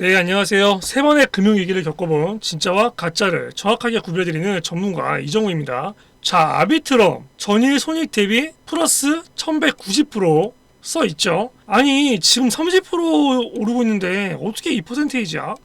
네, 안녕하세요. 세 번의 금융위기를 겪어본 진짜와 가짜를 정확하게 구별해드리는 전문가 이정우입니다. 자, 아비트럼 전일 손익 대비 플러스 1190%써 있죠. 아니, 지금 30% 오르고 있는데 어떻게 이 퍼센테이지야?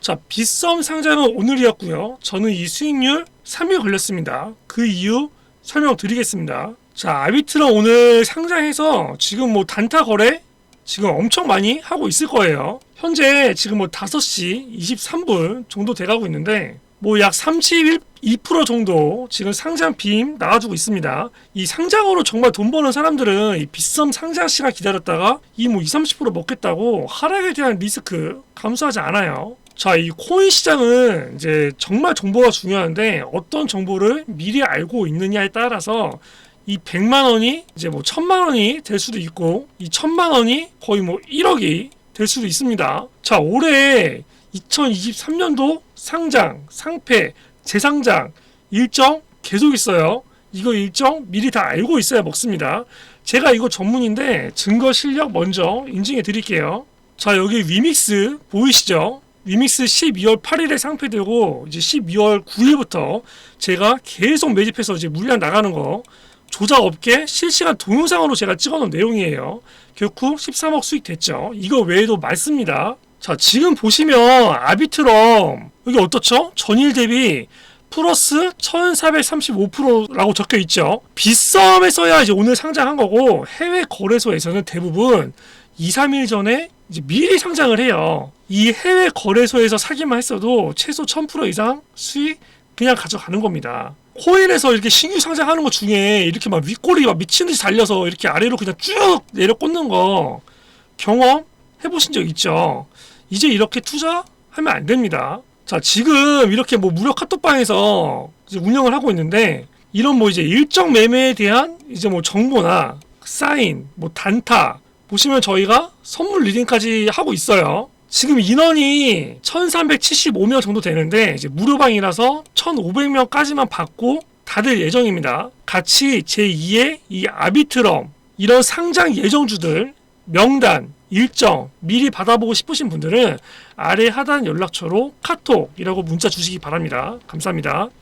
자, 빗썸 상장은 오늘이었고요. 저는 이 수익률 3일 걸렸습니다. 그 이유 설명드리겠습니다. 자, 아비트럼 오늘 상장해서 지금 뭐 단타 거래 지금 엄청 많이 하고 있을 거예요. 현재 지금 뭐 5시 23분 정도 돼가고 있는데 뭐 약 32% 정도 지금 상장 빔 나와주고 있습니다. 이 상장으로 정말 돈 버는 사람들은 이 빗썸 상장 시간 기다렸다가 이 뭐 20, 30% 먹겠다고 하락에 대한 리스크 감수하지 않아요. 자, 이 코인 시장은 이제 정말 정보가 중요한데 어떤 정보를 미리 알고 있느냐에 따라서 이 100만 원이 이제 뭐 1000만 원이 될 수도 있고 이 1000만 원이 거의 뭐 1억이 될 수도 있습니다. 자, 올해 2023년도 상장, 상패, 재상장 일정 계속 있어요. 이거 일정 미리 다 알고 있어야 먹습니다. 제가 이거 전문인데 증거 실력 먼저 인증해 드릴게요. 자, 여기 위믹스 보이시죠? 위믹스 12월 8일에 상패되고 이제 12월 9일부터 제가 계속 매집해서 이제 물량 나가는 거 조작 없게 실시간 동영상으로 제가 찍어놓은 내용이에요. 결국 13억 수익 됐죠. 이거 외에도 많습니다. 자, 지금 보시면 아비트럼 여기 어떻죠? 전일 대비 플러스 1435%라고 적혀 있죠. 빗썸에 써야 이제 오늘 상장한 거고 해외 거래소에서는 대부분 2, 3일 전에 이제 미리 상장을 해요. 이 해외 거래소에서 사기만 했어도 최소 1000% 이상 수익 그냥 가져가는 겁니다. 코인에서 이렇게 신규 상장하는 것 중에 이렇게 막 윗골이 막 미친 듯이 달려서 이렇게 아래로 그냥 쭉 내려 꽂는 거 경험 해보신 적 있죠? 이제 이렇게 투자하면 안 됩니다. 자, 지금 이렇게 뭐 무료 카톡방에서 운영을 하고 있는데 이런 뭐 이제 일정 매매에 대한 이제 뭐 정보나 사인, 뭐 단타 보시면 저희가 선물 리딩까지 하고 있어요. 지금 인원이 1375명 정도 되는데 이제 무료방이라서 1500명까지만 받고 다들 예정입니다. 같이 제2의 이 아비트럼 이런 상장 예정주들 명단 일정 미리 받아보고 싶으신 분들은 아래 하단 연락처로 카톡이라고 문자 주시기 바랍니다. 감사합니다.